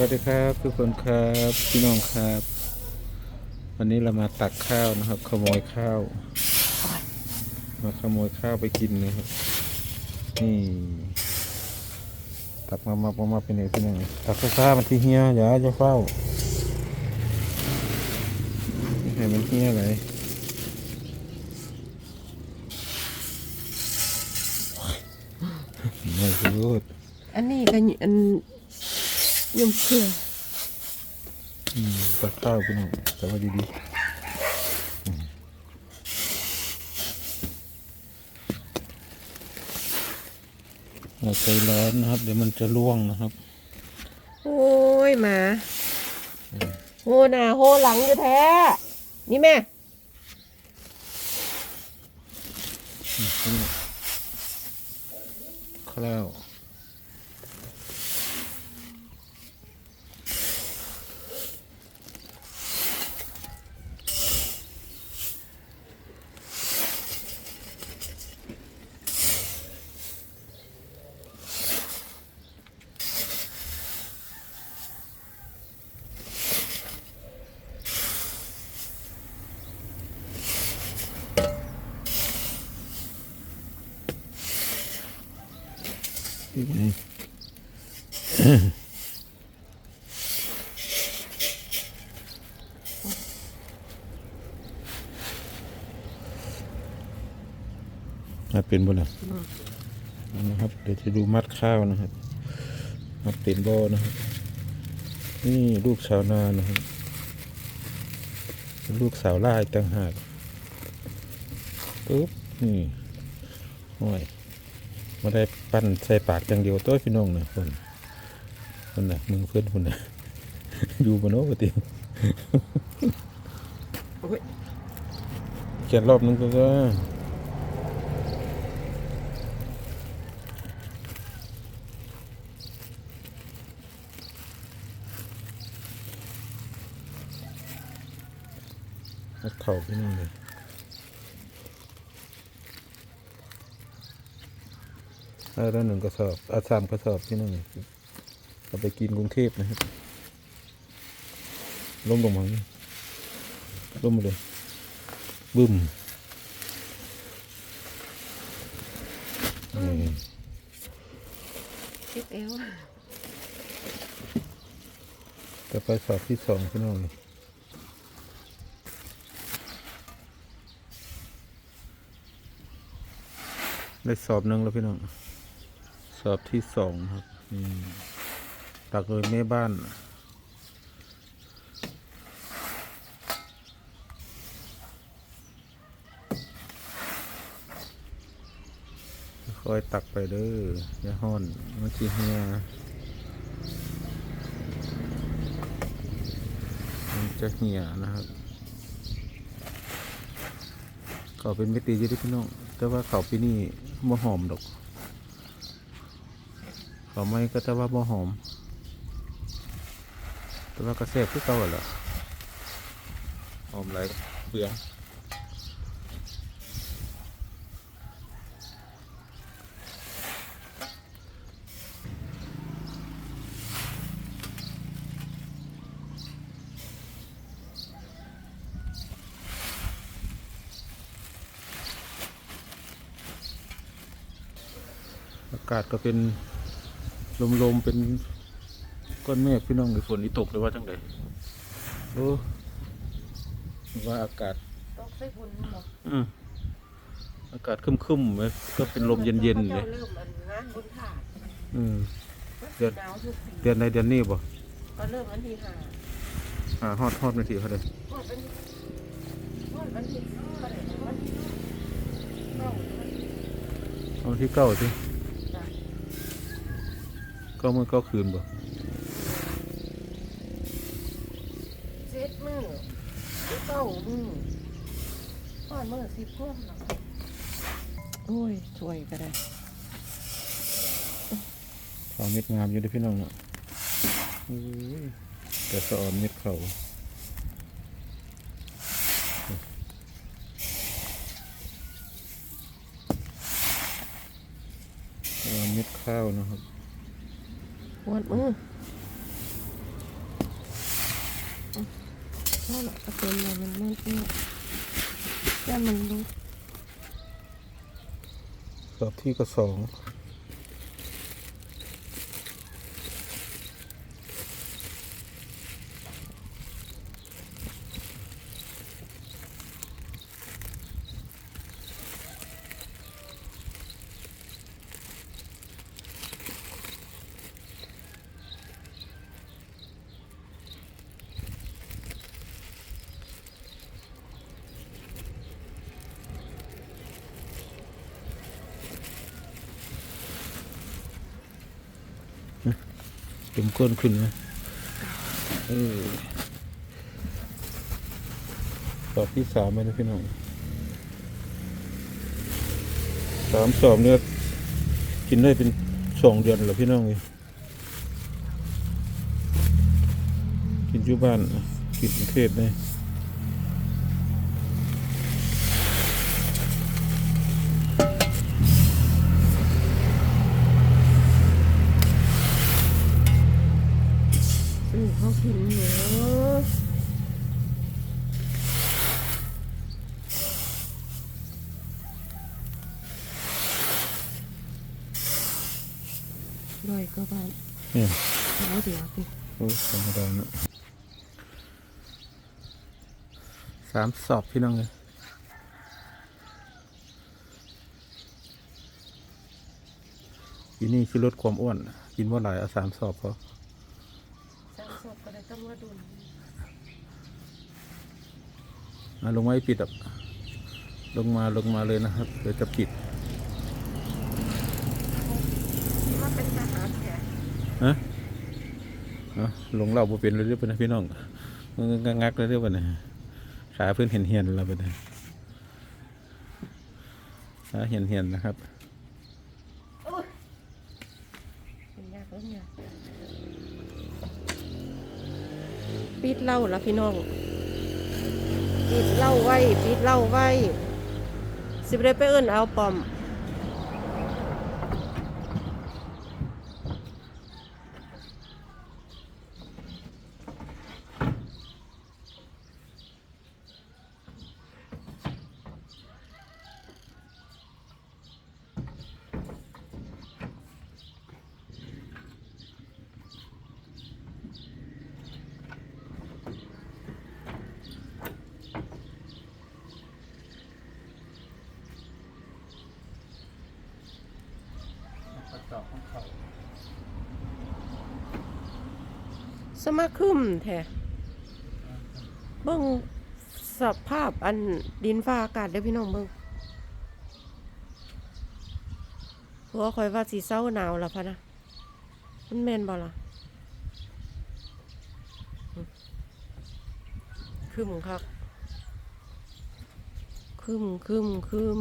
วัสดีครับทุกคนครับพี่น้องครับ วันนี้เรามาตักข้าวนะครับ ขโมยข้าว มาขโมยข้าวไปกินนะครับนี่ตักมามามามาเป็นไงเป็นไงตักซ่าๆมันที่เฮียอย่าจะเฝ้าให้มันเฮียไหลไม่พูดอันนี้ก็อัน ยมเพื่ออืมตักข้าวพี่น้องแต่ว่าดีๆอืมอย่าใจร้อนนะครับ เดี๋ยวมันจะล่วงนะครับ โอ้ยหมาโหหน้าโหหลังอยู่แท้ นี่แม่ข้าว นี่ไงน่าเป็นบ่ล่ะนะครับ เดี๋ยวจะดูมัดข้าวนะครับ มัดเต็มโบนะครับ นี่ลูกชาวนานะครับ ลูกสาวล่าต่างหาก ปุ๊บนี่ห้อยมาได้ปั้นใส่ปากอย่างเดียวตัวพี่น้องนะคนคนน่ะมึงเพื่อนคนน่ะอยู่บนโน้ปติโอ้ยเขียนรอบนึงก็ก็นักเข่าพี่น้องเลย เอาแล้วหนึ่งกระสอบเอาสามกระสอบพี่น้องเลยเอาไปกินกรุงเทพนะครับล้มลงมานี่ล้มมาเลยบึ้มนี่คิดเอวจะไปสอบที่สองพี่น้องนี่ได้สอบหนึ่งแล้วพี่น้อง สอบที่สองครับตักโดยแม่บ้าน ค่อยตักไปเด้อย่าห้อนเมันจีเฮียมันจะเหี่ยนะครับเขาเป็นมิตรีอยู่ที่พี่น้อง แต่ว่าเขาปีนี้บ่หอมดอก เขาไม่ก็จะว่าบ่หอม แต่ว่ากระแสบที่เก่าแหละหอมไรเปลืองอากาศก็เป็น ลมๆเป็นก้อนเมฆพี่น้องหรือฝนนี่ตกหรือว่าจังไดโอ้ว่าอากาศตกใส่ฝุ่นหมดอืมอากาศครึมๆไหมก็เป็นลมเย็นๆเลยเริ่มอันงานบุญขาดอืม เดือน หนาวทุกปีเดือนในเดือนนี้บ่ก็เริ่มวันที่ห้าอ่าฮอดฮอดนาทีเขาเลยฮอดวันฮอดวันที่เท่าไหร่นะวันที่เก้าหรือวันที่เอาที่เก้าสิจ้ะเก้าเมื่อเก้าคืนบ่เจ็ดมือหรือเก้ามือฮอดมือสิบพวกเนาะโอ้ยช่วยก็ได้เขาเม็ดงามอยู่เด้อพี่น้องเนาะอุ้ยแต่สะออนเม็ดเขาสะออนเม็ดข้าวนะครับ ปวดมือนั่นก็เป็นอะไรมันไม่เนี่ยแค่มันรู้รอบที่กระสอง เต็มก้นขึ้นไหมเออสอบที่สามไหมนะพี่น้องสามสอบเนี่ยกินได้เป็นสองเดือนหรือพี่น้องเลยกินอยู่บ้านกินกรุงเทพเลย ร้อยก็บาทเนี่ยร้อยเดียวสิโอ้ธรรมดาเนอะสามสอบพี่น้องเลยทีนี่คือลดความอ้วน กินว่าหลายเอาสามสอบพอสามศพก็ได้ต้องมาดุนอะลงไว้ปิดอะลงมาลงมาเลยนะครับ เดี๋ยวจะปิด ว่าเป็นทหารแก ฮะเลงเราบ่เป็นเลยเรื่อยๆนะพี่น้องมักงักเลยเรื่อยๆนะขาเพื่อนเห็นเหียนเราไปนะขาเห็นเหียนนะครับปิดเหล่าละพี่น้องปิดเหล่าไว้ปิดเหล่าไว้สิบได้ไปเอิ้นเอาปอม สมาคมแท้เบิ่งสภาพอันดินฟ้าอากาศเด้อพี่น้องเบิ่งเพราะว่าคอยว่าสีเศร้าหนาวล้วพะนะ มันแมนบ่ละอืมคึมครับคึมคึมคึม